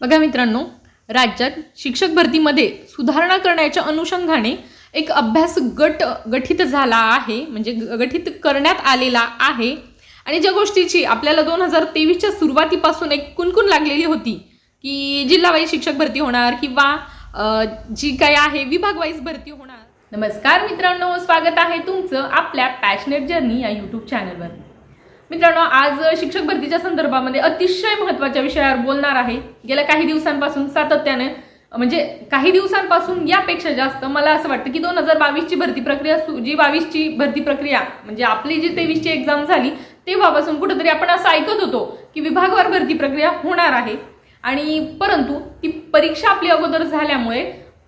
बघा मित्रांनो राज्यात शिक्षक भरतीमध्ये सुधारणा करण्याच्या अनुषंगाने एक अभ्यास गट गठीत झाला आहे म्हणजे ग- गठीत करण्यात आलेला आहे. आणि ज्या गोष्टीची आपल्याला दोन हजार तेवीसच्या सुरुवातीपासून एक कुणकुण लागलेली होती की जिल्हावाईज शिक्षक भरती होणार किंवा जी काय आहे विभागवाईज भरती होणार. नमस्कार मित्रांनो स्वागत आहे तुमचं आपल्या पॅशनेट जर्नी या यूट्यूब चॅनलवर मित्रांनो आज शिक्षक भरतीच्या संदर्भामध्ये अतिशय महत्त्वाच्या विषयावर बोलणार आहे. गेल्या काही दिवसांपासून सातत्याने म्हणजे काही दिवसांपासून यापेक्षा जास्त मला असं वाटतं की दोन हजार बावीसची भरती प्रक्रिया जी बावीसची भरती प्रक्रिया म्हणजे आपली जी तेवीसची एक्झाम झाली तेव्हापासून कुठेतरी आपण असं ऐकत होतो की विभागवार भरती प्रक्रिया होणार आहे. आणि परंतु ती परीक्षा आपली अगोदर झाल्यामुळे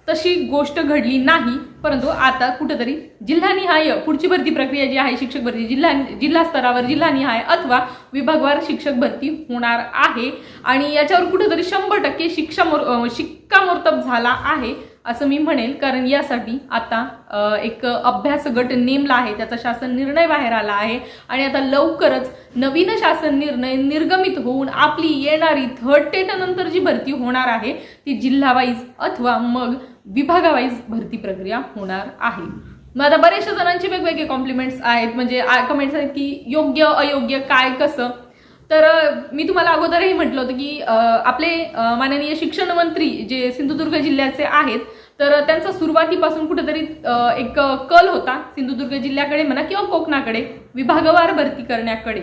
तशी गोष्ट घडली नाही परंतु आता कुठंतरी जिल्हानिहाय पुढची भरती प्रक्रिया जी आहे शिक्षक भरती जिल्हा जिल्हा स्तरावर जिल्हानिहाय अथवा विभागवार शिक्षक भरती होणार आहे. आणि याच्यावर कुठंतरी शंभर टक्के शिक्षा मोर शिक्कामोर्तब झाला आहे असं मी म्हणेल. कारण यासाठी आता एक अभ्यास गट नेमला आहे त्याचा शासन निर्णय बाहेर आला आहे. आणि आता लवकरच नवीन शासन निर्णय निर्गमित होऊन आपली येणारी थर्ड टेट नंतर जी भरती होणार आहे ती जिल्हावाईज अथवा मग विभागावाईज भरती प्रक्रिया होणार आहे. मग आता बऱ्याचशा जणांचे वेगवेगळे कॉम्प्लिमेंट्स आहेत. म्हणजे कमेंट्स आहेत की योग्य अयोग्य काय कसं? तर मी तुम्हाला अगोदरही म्हटलं होतं की आपले माननीय शिक्षण मंत्री जे सिंधुदुर्ग जिल्ह्याचे आहेत तर त्यांचा सुरुवातीपासून कुठेतरी एक कल होता सिंधुदुर्ग जिल्ह्याकडे म्हणा किंवा कोकणाकडे विभागवार भरती करण्याकडे.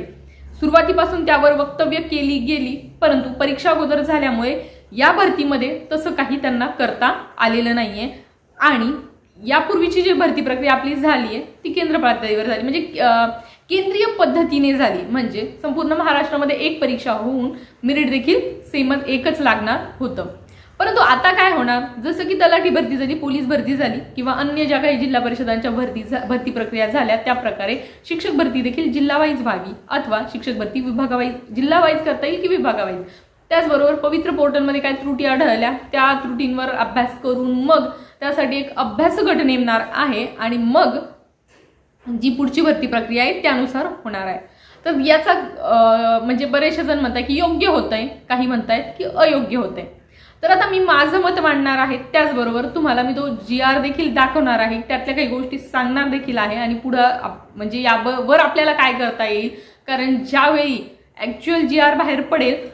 सुरुवातीपासून त्यावर वक्तव्य केली गेली परंतु परीक्षा अगोदर झाल्यामुळे या भरतीमध्ये तसं काही त्यांना करता आलेलं नाहीये. आणि यापूर्वीची जी भरती प्रक्रिया आपली झाली आहे ती केंद्र पातळीवर झाली. म्हणजे केंद्रीय पद्धतीने झाली. म्हणजे संपूर्ण महाराष्ट्रामध्ये एक परीक्षा होऊन मिरिट देखील सेमच एकच लागणार होतं. परंतु आता काय होणार? जसं की तलाठी भरती झाली पोलीस भरती झाली किंवा अन्य ज्या काही जिल्हा परिषदांच्या भरती भरती प्रक्रिया झाल्या त्या प्रकारे शिक्षक भरती देखील जिल्हावाईज व्हावी अथवा शिक्षक भरती विभागावाईज जिल्हावाईज करता येईल की विभागावाईज? त्याचबरोबर पवित्र पोर्टलमध्ये काय त्रुटी आढळल्या त्या त्रुटींवर अभ्यास करून मग त्यासाठी एक अभ्यास गट नेमणार आहे आणि मग जी पुढची भरती प्रक्रिया आहे त्यानुसार होणार आहे. तर याचा म्हणजे बरेचसे जण म्हणतात की योग्य होत आहे काही म्हणतायत की अयोग्य होत आहे तर आता मी माझं मत मांडणार आहे त्याचबरोबर तुम्हाला मी तो जी आर देखील दाखवणार आहे त्यातल्या काही गोष्टी सांगणार देखील आहे आणि पुढं म्हणजे म्हणजे यावर आपल्याला काय करता येईल? कारण ज्यावेळी ॲक्च्युअल जी आर बाहेर पडेल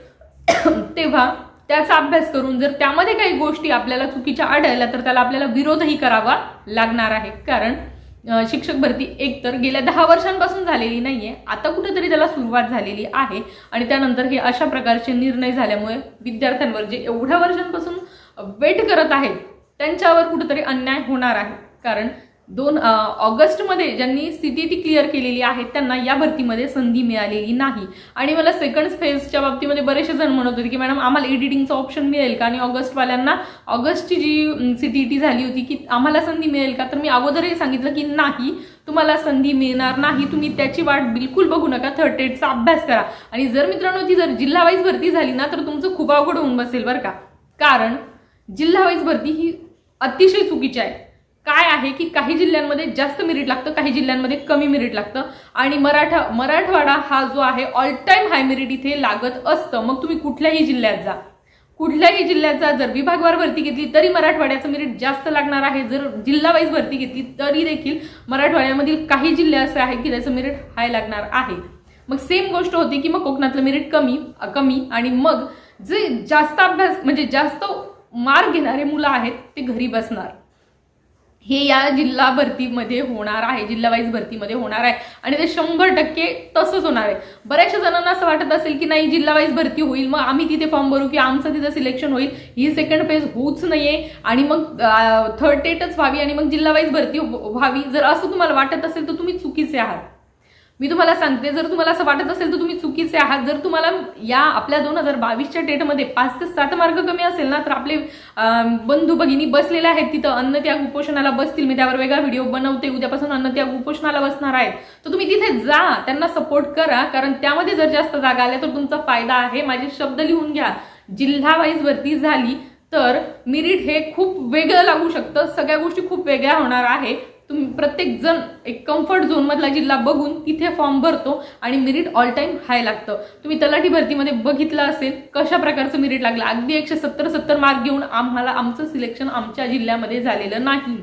तेव्हा त्याचा अभ्यास करून जर त्यामध्ये काही गोष्टी आपल्याला चुकीच्या आढळल्या तर त्याला आपल्याला विरोधही करावा लागणार आहे. कारण शिक्षक भरती एकतर गेल्या दहा वर्षांपासून झालेली नाहीये आता कुठेतरी त्याला सुरुवात झालेली आहे आणि त्यानंतर हे अशा प्रकारचे निर्णय झाल्यामुळे विद्यार्थ्यांवर जे एवढ्या वर्षांपासून वेट करत आहेत त्यांच्यावर कुठेतरी अन्याय होणार आहे. कारण दोन ऑगस्टमध्ये ज्यांनी स्थिती ती क्लिअर केलेली आहे त्यांना या भरतीमध्ये संधी मिळालेली नाही. आणि मला सेकंड फेजच्या बाबतीमध्ये बरेचसे जण म्हणत होते की मॅडम आम्हाला एडिटिंगचं ऑप्शन मिळेल का? आणि ऑगस्टवाल्यांना ऑगस्टची जी सी टी टी झाली होती की आम्हाला संधी मिळेल का? तर मी अगोदरही सांगितलं की नाही तुम्हाला संधी मिळणार नाही. तुम्ही त्याची वाट बिलकुल बघू नका. थर्ड एडचा अभ्यास करा. आणि जर मित्रांनो ती जर जिल्हावाईज भरती झाली ना तर तुमचं खूप अवघड होऊन बसेल बरं का. कारण जिल्हावाईज भरती ही अतिशय चुकीची आहे. काय आहे की काही जिल्ह्यांमध्ये जास्त मेरिट लागतं काही जिल्ह्यांमध्ये कमी मेरिट लागतं. आणि मराठा मराठवाडा हा जो आहे ऑल टाईम हाय मेरिट इथे लागत असतं. मग तुम्ही कुठल्याही जिल्ह्यात जा. कुठल्याही जिल्ह्यात जा जर विभागवार भरती घेतली तरी मराठवाड्याचं मेरिट जास्त लागणार आहे. जर जिल्हावाईज भरती घेतली तरी देखील मराठवाड्यामधील काही जिल्हे असे आहेत की त्याचं मेरिट हाय लागणार आहे. मग सेम गोष्ट होती की मग कोकणातलं मेरिट कमी कमी आणि मग जे जास्त अभ्यास म्हणजे जास्त मार्क घेणारे मुलं आहेत ते घरी बसणार. हे या जिल्हा भरतीमध्ये होणार आहे जिल्हावाईज भरतीमध्ये होणार आहे. आणि ते शंभर टक्के तसंच होणार आहे. बऱ्याचशा जणांना असं वाटत असेल की नाही जिल्हावाईज भरती होईल मग आम्ही तिथे फॉर्म भरू की आमचं तिथं सिलेक्शन होईल. ही सेकंड फेज होऊच नाहीये. आणि मग थर्ड टेटच व्हावी आणि मग जिल्हावाईज भरती व्हावी. जर असं तुम्हाला वाटत असेल तर तुम्ही चुकीचे आहात. मी तुम्हाला सांगते जर तुम्हाला असं वाटत असेल तर तुम्ही चुकीचे आहात. जर तुम्हाला या आपल्या दोन हजार बावीसच्या टेटमध्ये पाच ते सात मार्क कमी असेल ना तर आपले बंधू भगिनी बसलेले आहेत तिथं. अन्न त्याग उपोषणाला बसतील. मी त्यावर वेगळा व्हिडिओ बनवते. उद्यापासून अन्न त्याग उपोषणाला बसणार आहेत. तर तुम्ही तिथे जा. त्यांना सपोर्ट करा. कारण त्यामध्ये जर जास्त जागा आल्या तर तुमचा फायदा आहे. माझे शब्द लिहून घ्या. जिल्हा वाईज भरती झाली तर मिरिट हे खूप वेगळं लागू शकतं. सगळ्या गोष्टी खूप वेगळ्या होणार आहे. तुम्ही प्रत्येक जण एक कम्फर्ट झोनमधला जिल्हा बघून तिथे फॉर्म भरतो आणि मेरिट ऑल टाईम हाय लागतं. तुम्ही तलाठी भरतीमध्ये बघितलं असेल कशा प्रकारचं मेरिट लागलं? अगदी एकशे सत्तर सत्तर मार्क घेऊन आम्हाला आमचं सिलेक्शन आमच्या जिल्ह्यामध्ये झालेलं नाही.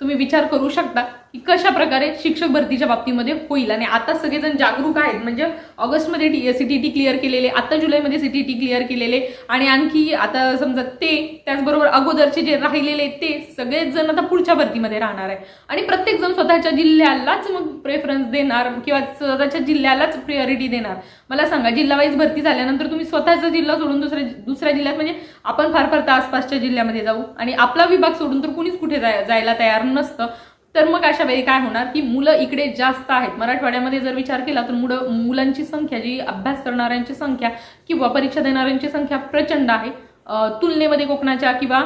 तुम्ही विचार करू शकता की कशा प्रकारे शिक्षक भरतीच्या बाबतीमध्ये होईल. आणि आता सगळेजण जागरूक आहेत. म्हणजे ऑगस्टमध्ये T C T T clear केलेले आता जुलैमध्ये सी टी टी क्लिअर केलेले. आणि आणखी आता समजा ते त्याचबरोबर अगोदरचे जे राहिलेले ते सगळेच जण आता पुढच्या भरतीमध्ये राहणार आहे. आणि प्रत्येकजण स्वतःच्या जिल्ह्यालाच मग प्रेफरन्स देणार किंवा स्वतःच्या जिल्ह्यालाच प्रियॉरिटी देणार. मला सांगा जिल्हावाईज भरती झाल्यानंतर तुम्ही स्वतःचा जिल्हा सोडून दुसऱ्या दुसऱ्या जिल्ह्यात म्हणजे आपण फार फार तर आसपासच्या जिल्ह्यामध्ये जाऊ आणि आपला विभाग सोडून तर कुणीच कुठे जाय जायला तयार नसतं. तर मग अशा वेळी काय होणार की मुलं इकडे जास्त आहेत. मराठवाड्यामध्ये जर विचार केला तर मुलं मुलांची संख्या जी अभ्यास करणाऱ्यांची संख्या किंवा परीक्षा देणाऱ्यांची संख्या प्रचंड आहे. तुलनेमध्ये कोकणाच्या किंवा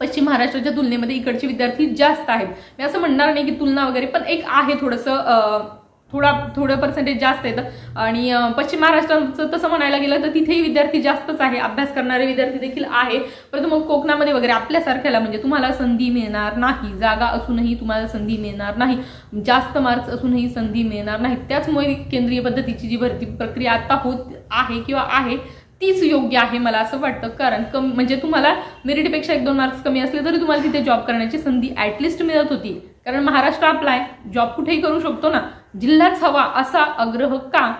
पश्चिम महाराष्ट्राच्या तुलनेमध्ये इकडचे विद्यार्थी जास्त आहेत. मी असं म्हणणार नाही की तुलना वगैरे पण एक आहे थोडंसं थोडा थोडं पर्सेंटेज जास्त येतं. आणि पश्चिम महाराष्ट्राचं तसं म्हणायला गेलं तर तिथेही विद्यार्थी जास्तच आहे. अभ्यास करणारे विद्यार्थी देखील आहे. परंतु मग कोकणामध्ये वगैरे आपल्यासारख्याला म्हणजे तुम्हाला संधी मिळणार नाही. जागा असूनही तुम्हाला संधी मिळणार नाही. जास्त मार्क्स असूनही संधी मिळणार नाही. त्याचमुळे केंद्रीय पद्धतीची जी भरती प्रक्रिया आता होत आहे किंवा आहे तीच योग्य आहे मला असं वाटतं. कारण कम म्हणजे तुम्हाला मेरिटपेक्षा एक दोन मार्क्स कमी असले तरी तुम्हाला तिथे जॉब करण्याची संधी ॲटलिस्ट मिळत होती. कारण महाराष्ट्र आपला आहे जॉब कुठेही करू शकतो ना. जिल्हाच हवा असा आग्रह का?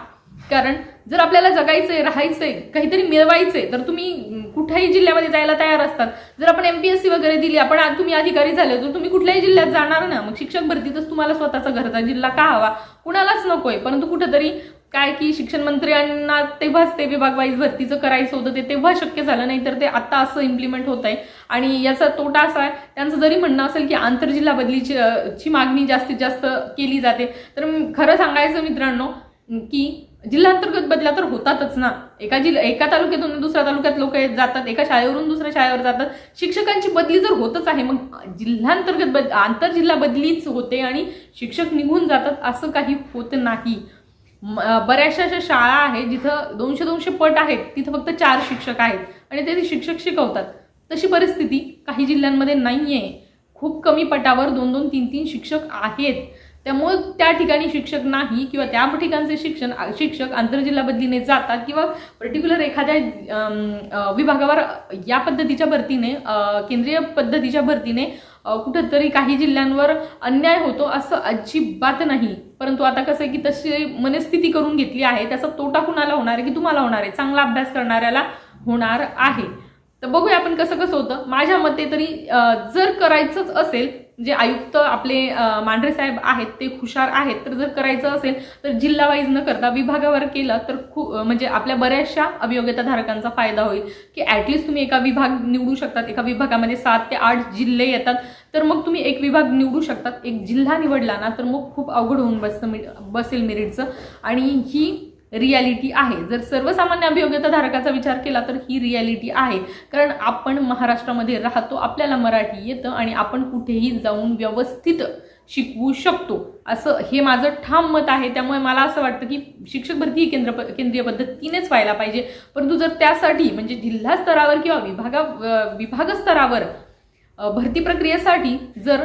कारण जर आपल्याला जगायचंय राहायचंय काहीतरी मिळवायचंय तर तुम्ही कुठल्याही जिल्ह्यामध्ये जायला तयार असतात. जर आपण एमपीएससी वगैरे दिली आपण आज तुम्ही अधिकारी झाले तर तुम्ही कुठल्याही जिल्ह्यात जाणार ना. मग शिक्षक भरतीतच तुम्हाला स्वतःचा घरचा जिल्हा का हवा? कुणालाच नकोय. परंतु कुठेतरी काय की शिक्षण मंत्र्यांना तेव्हाच ते विभाग वाईज भरतीचं करायचं होतं ते तेव्हा शक्य झालं नाही तर ते आता असं इम्प्लिमेंट होत आहे. आणि याचा तोटा असा आहे त्यांचं जरी म्हणणं असेल की आंतरजिल्हा बदलीची ची मागणी जास्तीत जास्त केली जाते तर खरं सांगायचं मित्रांनो की जिल्हांतर्गत बदला तर होतातच ना. एका जिल्हा एका तालुक्यातून दुसऱ्या तालुक्यात लोक जातात एका शाळेवरून दुसऱ्या शाळेवर जातात. शिक्षकांची बदली जर होतच आहे मग जिल्हांतर्गत बद आंतरजिल्हा बदलीच होते आणि शिक्षक निघून जातात असं काही होत नाही. बऱ्याचशा अशा शाळा आहेत जिथं दोनशे दोनशे पट आहेत तिथं फक्त चार शिक्षक आहेत आणि ते शिक्षक शिकवतात. तशी परिस्थिती काही जिल्ह्यांमध्ये नाही आहे खूप कमी पटावर दोन दोन तीन तीन शिक्षक आहेत. त्यामुळे त्या ठिकाणी शिक्षक नाही किंवा त्या ठिकाणचे शिक्षण शिक्षक आंतरजिल्हा बदलीने जातात किंवा पर्टिक्युलर एखाद्या विभागावर या पद्धतीच्या भरतीने केंद्रीय पद्धतीच्या भरतीने कुठंतरी काही जिल्ह्यांवर अन्याय होतो असं अजिबात नाही. परंतु आता कसं आहे की तशी मनस्थिती करून घेतली आहे त्याचा तोटा कुणाला होणार आहे की तुम्हाला होणार आहे? चांगला अभ्यास करणाऱ्याला होणार आहे. तर बघूया आपण कसं कसं होतं. माझ्या मते तरी जर करायचंच असेल जे आयुक्त आपले मांढरे साहेब आहेत ते हुशार आहेत तर जर करायचं असेल तर जिल्हावाईज न करता विभागावर केलं तर खूप म्हणजे आपल्या बऱ्याचशा अभियोग्यताधारकांचा फायदा होईल. की ॲटलिस्ट तुम्ही एका विभाग निवडू शकतात. एका विभागामध्ये सात ते आठ जिल्हे येतात. तर मग तुम्ही एक विभाग निवडू शकतात. एक जिल्हा निवडला ना तर मग खूप अवघड होऊन बसतं बसेल मेरिटचं. आणि ही रियालिटी आहे. जर सर्वसामान्य अभियोग्यता धारकाचा विचार केला तर ही रियालिटी आहे. कारण आपण महाराष्ट्रामध्ये राहतो आपल्याला मराठी येतं आणि आपण कुठेही जाऊन व्यवस्थित शिकवू शकतो. असं हे माझं ठाम मत आहे. त्यामुळे मला असं वाटतं की शिक्षक भरती ही केंद्र केंद्रीय पद्धतीनेच व्हायला पाहिजे. परंतु जर त्यासाठी म्हणजे जिल्हा स्तरावर किंवा विभागा विभाग स्तरावर भरती प्रक्रियेसाठी जर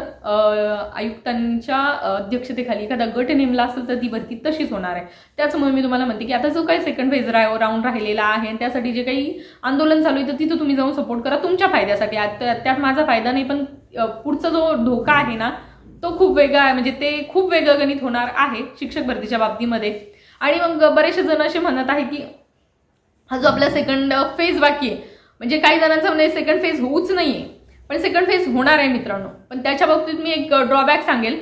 आयुक्तांच्या अध्यक्षतेखाली एखादा गट नेमला असेल तर ती भरती तशीच होणार आहे. त्याचमुळे मी तुम्हाला म्हणते की आता जो काही सेकंड फेज राऊंड राहिलेला आहे आणि त्यासाठी जे काही आंदोलन चालू आहे तर तिथं तुम्ही जाऊन सपोर्ट करा तुमच्या फायद्यासाठी. आत- त्या- त्यात माझा फायदा नाही पण पुढचा जो धोका आहे ना तो खूप वेगळा आहे. म्हणजे ते खूप वेगळं गणित होणार आहे शिक्षक भरतीच्या बाबतीमध्ये. आणि मग बरेचसे जण असे म्हणत आहे की हा जो आपला सेकंड फेज बाकी आहे म्हणजे काही जणांचं म्हणजे सेकंड फेज होऊच नाही आहे पण सेकंड फेज होणार आहे मित्रांनो. पण त्याच्या बाबतीत मी एक ड्रॉबॅक सांगेल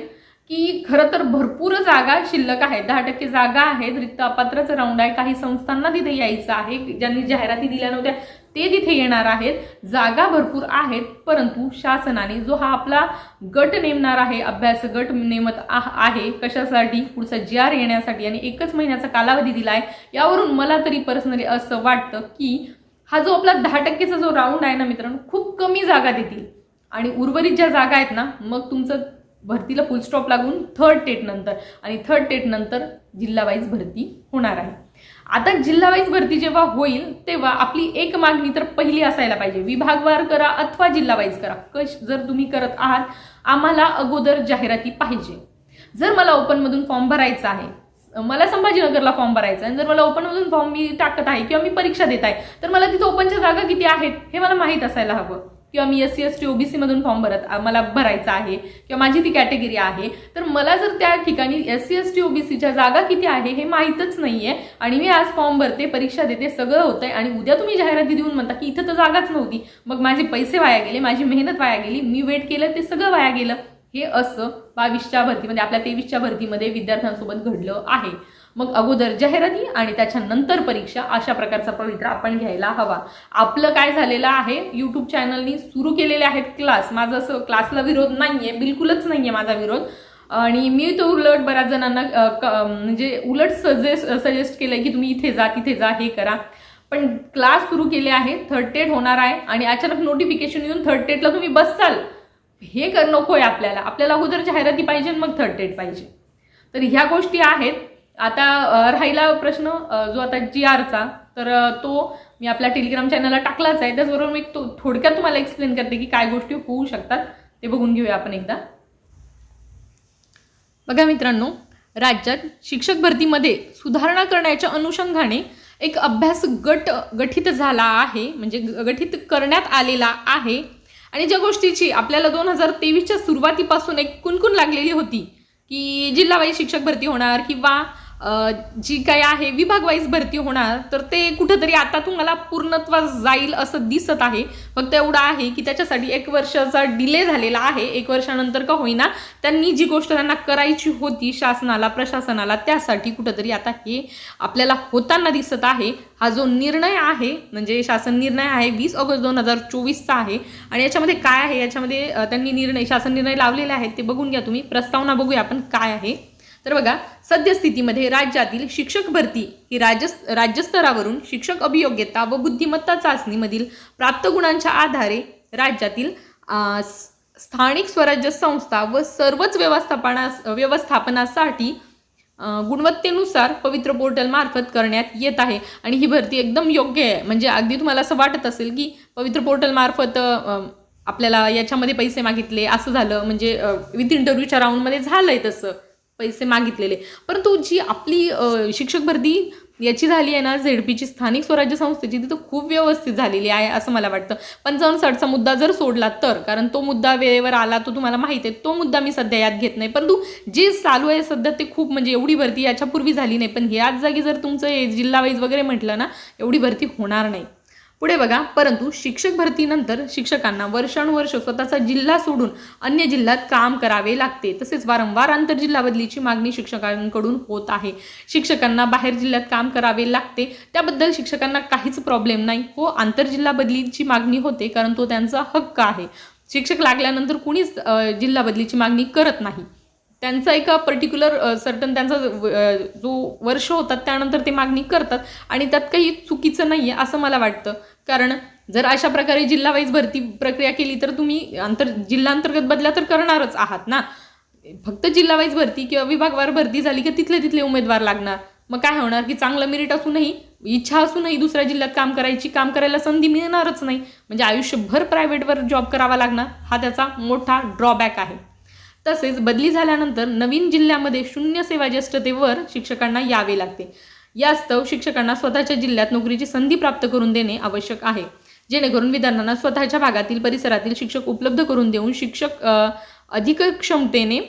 की खरं तर भरपूर जागा शिल्लक आहेत. दहा टक्के जागा आहेत. रिक्त अपात्रचं राऊंड आहे. काही संस्थांना तिथे यायचं आहे. ज्यांनी जाहिराती दिल्या नव्हत्या ते तिथे येणार आहेत. जागा भरपूर आहेत परंतु शासनाने जो हा आपला गट नेमणार आहे अभ्यास गट नेमत आहे कशासाठी पुढचा जी आर येण्यासाठी आणि एकच महिन्याचा कालावधी दिला आहे यावरून मला तरी पर्सनली असं वाटतं की हा जो आपला दहा टक्केचा जो राऊंड आहे ना मित्रांनो खूप कमी जागा देतील. आणि उर्वरित ज्या जागा आहेत ना मग तुमचं भरतीला फुल स्टॉप लागून थर्ड टेट नंतर. आणि थर्ड टेट नंतर भरती होणार आहे. आता जिल्हावाईज भरती जेव्हा होईल तेव्हा आपली एक मागणी तर पहिली असायला पाहिजे. विभागवार करा अथवा जिल्हावाईज करा. कश जर तुम्ही करत आहात आम्हाला अगोदर जाहिराती पाहिजे. जर मला ओपनमधून फॉर्म भरायचा आहे मला संभाजीनगरला फॉर्म भरायचा आहे. आणि जर मला ओपनमधून फॉर्म मी टाकत आहे किंवा मी परीक्षा देत आहे तर मला तिथं ओपनच्या जागा किती आहेत हे मला माहीत असायला हवं. किंवा मी S C S T OBC मधून फॉर्म भरत मला भरायचा आहे किंवा माझी ती कॅटेगरी आहे तर मला जर त्या ठिकाणी एस सी एस टी ओबीसीच्या जागा किती आहे हे माहीतच नाहीये. आणि मी आज फॉर्म भरते परीक्षा देते सगळं होतंय आणि उद्या तुम्ही जाहिराती देऊन म्हणता की इथं तर जागाच नव्हती. मग माझे पैसे वाया गेले माझी मेहनत वाया गेली मी वेट केलं ते सगळं वाया गेलं. हे असं बावीसच्या भरतीमध्ये आपल्या तेवीसच्या भरतीमध्ये विद्यार्थ्यांसोबत घडलं आहे. मग अगोदर जाहिराती आणि त्याच्यानंतर परीक्षा अशा प्रकारचा पवित्र आपण घ्यायला हवा. आपलं काय झालेलं आहे? यूट्यूब चॅनलनी सुरू केलेले आहेत क्लास माझं असं क्लासला विरोध नाहीये बिलकुलच नाहीये माझा विरोध. आणि मी तो उलट बऱ्याच जणांना म्हणजे उलट सजेस्ट सजेस्ट केलंय की तुम्ही इथे जा तिथे जा हे करा. पण क्लास सुरू केले आहे थर्ड टेट होणार आहे आणि अचानक नोटिफिकेशन येऊन थर्ड टेटला तुम्ही बसाल. हे कर नको आहे आपल्याला. आपल्याला अगोदर जाहिराती पाहिजे मग थर्ड डेट पाहिजे. तर ह्या गोष्टी आहेत. आता राहिला प्रश्न जो आता जी आरचा तर तो मी आपल्या टेलिग्राम चॅनलला टाकलाच आहे. त्याचबरोबर मी तो थोडक्यात तुम्हाला एक्सप्लेन करते की काय गोष्टी होऊ शकतात. ते बघून घेऊया आपण एकदा. बघा मित्रांनो राज्यात शिक्षक भरतीमध्ये सुधारणा करण्याच्या अनुषंगाने एक अभ्यास गट गठीत झाला आहे. म्हणजे गठित गठीत करण्यात आलेला आहे. आणि ज्या गोष्टीची आपल्याला दोन हजार तेवीसच्या सुरुवातीपासून एक कुणकुण लागलेली होती की जिल्हावाई शिक्षक भरती होणार किंवा जी काय आहे विभागवाईज भरती होणार तर ते कुठंतरी आता तुम्हाला पूर्णत्वास जाईल असं दिसत आहे. फक्त एवढं आहे की त्याच्यासाठी एक वर्षाचा डिले झालेला आहे. एक वर्षानंतर का होईना त्यांनी जी गोष्ट त्यांना करायची होती शासनाला प्रशासनाला त्यासाठी कुठंतरी आता हे आपल्याला होताना दिसत आहे. हा जो निर्णय आहे म्हणजे शासन निर्णय आहे वीस ऑगस्ट दोन हजार चोवीसचा आहे. आणि याच्यामध्ये काय आहे? याच्यामध्ये त्यांनी निर्णय शासन निर्णय लावलेले आहेत ते बघून घ्या तुम्ही. प्रस्तावना बघूया आपण काय आहे. तर बघा सद्यस्थितीमध्ये राज्यातील शिक्षक भरती ही राज्य राज्यस्तरावरून शिक्षक अभियोग्यता व बुद्धिमत्ता चाचणीमधील प्राप्त गुणांच्या आधारे राज्यातील स्थानिक स्वराज्य संस्था व सर्वच व्यवस्थापनास व्यवस्थापनासाठी गुणवत्तेनुसार पवित्र पोर्टल मार्फत करण्यात येत आहे. आणि ही भरती एकदम योग्य आहे. म्हणजे अगदी तुम्हाला असं वाटत असेल की पवित्र पोर्टल मार्फत आपल्याला याच्यामध्ये पैसे मागितले असं झालं. म्हणजे विथ इंटरव्ह्यूच्या राऊंडमध्ये झालं आहे तसं. पैसे मागितलेले. परंतु जी आपली शिक्षक भरती याची झाली आहे ना झेडपीची स्थानिक स्वराज्य संस्थेची तिथं खूप व्यवस्थित झालेली आहे असं मला वाटतं. पंचावन्न साठचा मुद्दा जर सोडला तर कारण तो मुद्दा वेळेवर आला तो तुम्हाला माहिती आहे तो मुद्दा मी सध्या यात घेत नाही. परंतु जे चालू आहे सध्या ते खूप म्हणजे एवढी भरती याच्यापूर्वी झाली नाही. पण ह्याच जागी जर तुमचं जिल्हा वाईज वगैरे म्हटलं ना एवढी भरती होणार नाही. पुढे बघा परंतु शिक्षक भरतीनंतर शिक्षकांना वर्षानुवर्ष स्वतःचा जिल्हा सोडून अन्य जिल्ह्यात काम करावे लागते. तसेच वारंवार आंतरजिल्हा बदलीची मागणी शिक्षकांकडून होत आहे. शिक्षकांना बाहेर जिल्ह्यात काम करावे लागते. त्याबद्दल शिक्षकांना काहीच प्रॉब्लेम नाही. हो आंतरजिल्हा बदलीची मागणी होते कारण तो त्यांचा हक्क आहे. शिक्षक लागल्यानंतर कुणीच जिल्हा बदलीची मागणी करत नाही. त्यांचा एका पर्टिक्युलर सर्टन त्यांचा जो वर्ष होतात त्यानंतर ते मागणी करतात आणि त्यात काही चुकीचं नाही आहे असं मला वाटतं. कारण जर अशा प्रकारे जिल्हावाईज भरती प्रक्रिया केली तर तुम्ही अंतर जिल्हांतर्गत बदल्या तर करणारच आहात ना. फक्त जिल्हावाईज भरती किंवा विभागवार भरती झाली की तिथले तिथले उमेदवार लागणार. मग काय होणार की चांगलं मेरिट असूनही इच्छा असूनही दुसऱ्या जिल्ह्यात काम करायची काम करायला संधी मिळणारच नाही. म्हणजे आयुष्यभर प्रायव्हेटवर जॉब करावा लागणार हा त्याचा मोठा ड्रॉबॅक आहे. तसेच बदली झाल्यानंतर नवीन जिल्ह्यामध्ये शून्य सेवा ज्येष्ठतेवर शिक्षकांना यावे लागते. यास्तव शिक्षकांना स्वतःच्या जिल्ह्यात नोकरीची संधी प्राप्त करून देणे आवश्यक आहे. जेणेकरून विद्यार्थ्यांना स्वतःच्या भागातील परिसरातील शिक्षक उपलब्ध करून देऊन शिक्षक अधिक क्षमतेने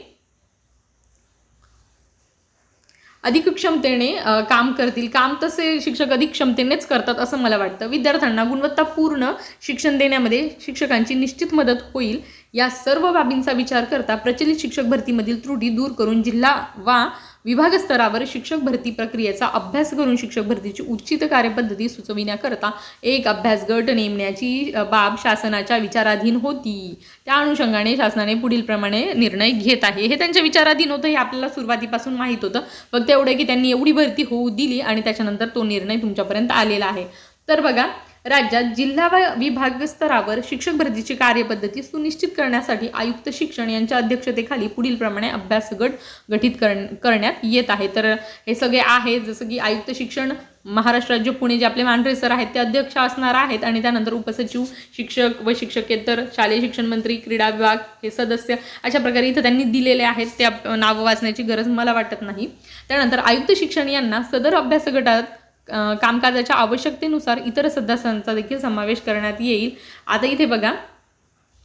अधिक क्षमतेने काम करतील. काम तसे शिक्षक अधिक क्षमतेनेच करतात असं मला वाटतं. विद्यार्थ्यांना गुणवत्तापूर्ण शिक्षण देण्यामध्ये शिक्षकांची निश्चित मदत होईल. या सर्व बाबींचा विचार करता प्रचलित शिक्षक भरतीमधील त्रुटी दूर करून जिल्हा वा विभाग स्तरावर शिक्षक भरती प्रक्रियेचा अभ्यास करून शिक्षक भरतीची उचित कार्यपद्धती सुचविण्याकरता एक अभ्यास गट नेमण्याची बाब शासनाच्या विचाराधीन होती. त्या अनुषंगाने शासनाने पुढील प्रमाणे निर्णय घेत आहे. हे त्यांच्या विचाराधीन होतं हे आपल्याला सुरुवातीपासून माहीत होतं. फक्त एवढं की त्यांनी एवढी भरती होऊ दिली आणि त्याच्यानंतर तो निर्णय तुमच्यापर्यंत आलेला आहे. तर बघा राज्यात जिल्हा व विभाग स्तरावर शिक्षक भरतीची कार्यपद्धती सुनिश्चित करण्यासाठी आयुक्त शिक्षण यांच्या अध्यक्षतेखाली पुढील प्रमाणे अभ्यास गट गठीत कर करण्यात येत आहे. तर हे सगळे आहे जसं की आयुक्त शिक्षण महाराष्ट्र राज्य पुणे जे आपले मांढरे सर आहेत ते अध्यक्ष असणार आहेत आणि त्यानंतर उपसचिव शिक्षक व शिक्षकेतर शालेय शिक्षण मंत्री क्रीडा विभाग हे सदस्य अशा प्रकारे इथं त्यांनी दिलेले आहेत. त्या नावं वाचण्याची गरज मला वाटत नाही. त्यानंतर आयुक्त शिक्षण यांना सदर अभ्यास गटात कामकाजाच्या आवश्यकतेनुसार इतर सदस्यांचा देखील समावेश करण्यात येईल. आता इथे बघा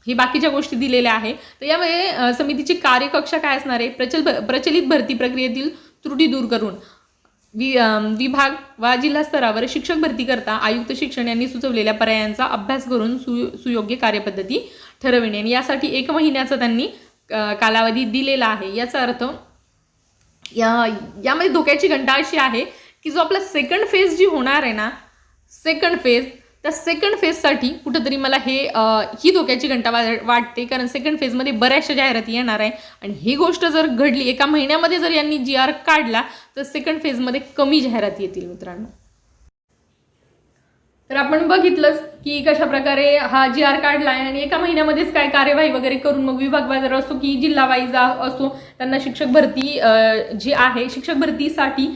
हे बाकीच्या गोष्टी दिलेल्या आहे. तर यामुळे समितीची कार्यकक्षा काय असणार आहे? प्रचल प्रचलित भरती प्रक्रियेतील त्रुटी दूर करून वि विभाग वा जिल्हा स्तरावर शिक्षक भरती करता आयुक्त शिक्षण यांनी सुचवलेल्या पर्यायांचा अभ्यास करून सु सुयोग्य कार्यपद्धती ठरविणे. आणि यासाठी एक महिन्याचा त्यांनी कालावधी दिलेला आहे. याचा अर्थ या यामध्ये धोक्याची घंटा अशी आहे की जो आपला सेकंड फेज जी होणार आहे ना सेकंड फेज त्या सेकंड फेजसाठी कुठंतरी मला हे ही धोक्याची घंटा वा वाटते. कारण सेकंड फेजमध्ये बऱ्याचशा जाहिराती येणार आहे. आणि ही गोष्ट जर घडली एका महिन्यामध्ये जर यांनी जी आर काढला तर सेकंड फेजमध्ये कमी जाहिराती येतील मित्रांनो. तर आपण बघितलंच की कशा प्रकारे हा जी आर काढलाय आणि एका महिन्यामध्येच काय कार्यवाही वगैरे करून मग विभाग बाजार असो की जिल्हा वाईज असो त्यांना शिक्षक भरती जी आहे शिक्षक भरतीसाठी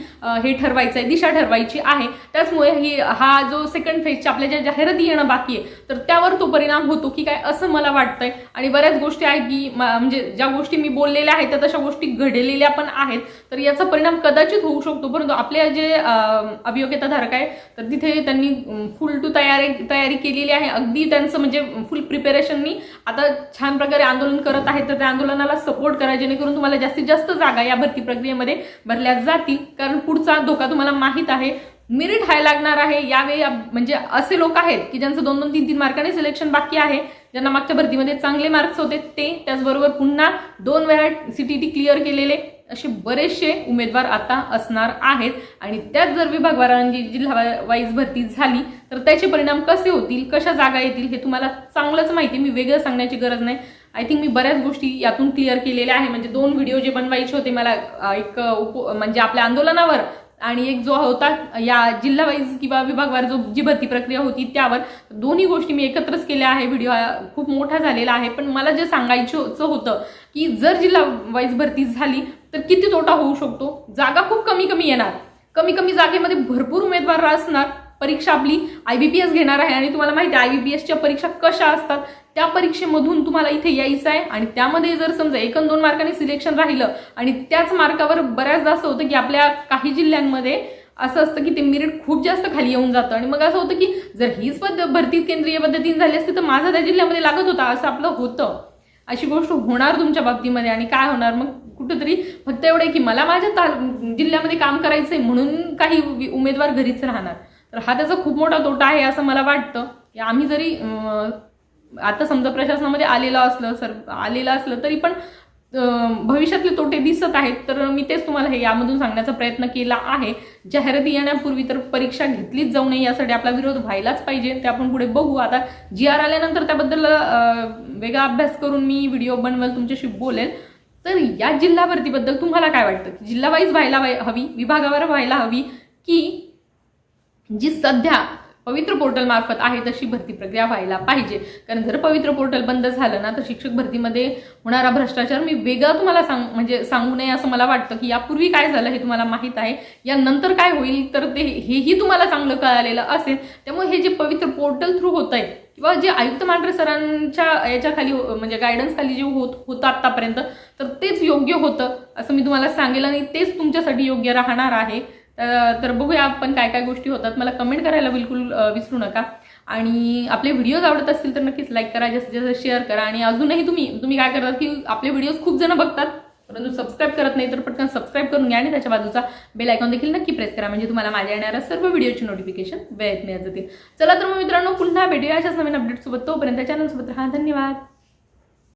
हे ठरवायचं आहे दिशा ठरवायची आहे. त्याचमुळे ही हा जो सेकंड फेजच्या आपल्या ज्या जाहिराती येणं बाकी आहे तर त्यावर तो परिणाम होतो की काय असं मला वाटतंय. आणि बऱ्याच गोष्टी आहेत की म्हणजे ज्या गोष्टी मी बोललेल्या आहेत त्या तशा गोष्टी घडलेल्या पण आहेत. तर याचा परिणाम कदाचित होऊ शकतो परंतु आपले जे अभियोग्यता अभियोग्यताधारक आहे तर तिथे त्यांनी फुल टू तयारी तयारी केलेली आहे. अगदी त्यांचं म्हणजे फुल प्रिपेरेशननी आता छान प्रकारे आंदोलन करत आहेत. तर त्या आंदोलनाला सपोर्ट करा जेणेकरून तुम्हाला जास्तीत जास्त जागा या भरती प्रक्रियेमध्ये भरल्या जातील. कारण पुढचा धोका तुम्हाला माहीत आहे. मेरिट हाय लागणार आहे. यावेळी म्हणजे असे लोक आहेत की ज्यांचं दोन दोन तीन तीन मार्काने सिलेक्शन बाकी आहे ज्यांना मागच्या भरतीमध्ये चांगले मार्क्स होते ते त्याचबरोबर पुन्हा दोन वेळा सीटीटी क्लिअर केलेले असे बरेचसे उमेदवार आता असणार आहेत. आणि त्यात जर विभागवारांची जिल्हा वाईज भरती झाली तर त्याचे परिणाम कसे होतील कशा जागा येतील हे तुम्हाला चांगलंच माहिती आहे. मी वेगळं सांगण्याची गरज नाही. आय थिंक मी बऱ्याच गोष्टी यातून क्लिअर केलेल्या आहे. म्हणजे दोन व्हिडिओ जे बनवायचे होते मला एक उप म्हणजे आपल्या आंदोलनावर आणि एक जो होता या जिल्हा वाईज किंवा विभागवार जो जी भरती प्रक्रिया होती त्यावर दोन्ही गोष्टी मी एकत्रच केल्या आहे. व्हिडिओ खूप मोठा झालेला आहे. पण मला जे सांगायचं होतं की जर जिल्हा वाईज भरती झाली तर किती तोटा होऊ शकतो? जागा खूप कमी कमी येणार. कमी कमी जागेमध्ये भरपूर उमेदवार असणार परीक्षा आपली आय बी पी एस घेणार आहे आणि तुम्हाला माहिती आहे आय बी पी एसच्या परीक्षा कशा असतात? त्या परीक्षेमधून तुम्हाला इथे यायचं आहे आणि त्यामध्ये जर समजा एक दोन मार्काने सिलेक्शन राहिलं आणि त्याच मार्कावर बऱ्याचदा असं होतं की आपल्या काही जिल्ह्यांमध्ये असं असतं की ते मिरिट खूप जास्त खाली येऊन जातं. आणि मग असं होतं की जर हीच पद्धत भरती केंद्रीय पद्धतीने झाली असती तर माझा त्या जिल्ह्यामध्ये लागत होता असं आपलं होतं. अशी गोष्ट होणार तुमच्या बाबतीमध्ये आणि काय होणार? मग कुठंतरी फक्त एवढं आहे की मला माझ्या ता- जिल्ह्यामध्ये काम करायचं आहे म्हणून काही उमेदवार घरीच राहणार. तर हा त्याचा खूप मोठा तोटा आहे असं मला वाटतं. आम्ही जरी आता समजा प्रशासनामध्ये आलेलं असलं सर आलेलं असलं तरी पण भविष्यातले तोटे दिसत आहेत तर मी तेच तुम्हाला हे यामधून सांगण्याचा प्रयत्न केला आहे. जाहिराती येण्यापूर्वी तर परीक्षा घेतलीच जाऊ नये यासाठी आपला विरोध व्हायलाच पाहिजे. ते आपण पुढे बघू. आता जी आर आल्यानंतर त्याबद्दल वेगळा अभ्यास करून मी व्हिडिओ बनवेल तुमच्याशी बोलेल. तर या जिल्हा भरतीबद्दल तुम्हाला काय वाटतं? जिल्हावाईज जिल्हा वाईज व्हायला व्हाय- हवी विभागावर व्हायला हवी की जी सध्या पवित्र पोर्टलमार्फत आहे तशी भरती प्रक्रिया व्हायला पाहिजे. कारण जर पवित्र पोर्टल बंद झालं ना तर शिक्षक भरतीमध्ये होणारा भ्रष्टाचार मी वेगळा तुम्हाला सांग म्हणजे सांगू नये असं मला वाटतं की यापूर्वी काय झालं हे तुम्हाला माहीत आहे. यानंतर काय होईल तर ते हेही तुम्हाला चांगलं कळालेलं असेल. त्यामुळे हे जे पवित्र पोर्टल थ्रू होत आहे किंवा जे आयुक्त मांढरे सरांच्या याच्या खाली म्हणजे गायडन्स खाली जे होत होतं आत्तापर्यंत तर तेच योग्य होतं असं मी तुम्हाला सांगेल आणि तेच तुमच्यासाठी योग्य राहणार आहे. तर तर बघूया आपण काय काय गोष्टी होतात. मला कमेंट करायला बिलकुल विसरू नका. आणि आपले व्हिडिओज आवडत असतील तर नक्कीच लाईक करा जास्तीत जास्त शेअर करा. आणि अजूनही तुम्ही तुम्ही काय करतात की आपले व्हिडिओज खूप जण बघतात परंतु सबस्क्राईब करत नाही तर पटकन सबस्क्राईब करून घ्या आणि त्याच्या बाजूचा बेल आयकॉन देखील नक्की प्रेस करा. म्हणजे तुम्हाला माझ्या येणाऱ्या सर्व व्हिडिओची नोटिफिकेशन वेळेत मिळत जातील. चला तर मग मित्रांनो पुन्हा भेटूया अशाच नवीन अपडेटसोबत तोपर्यंत चॅनलसोबत राहा. धन्यवाद.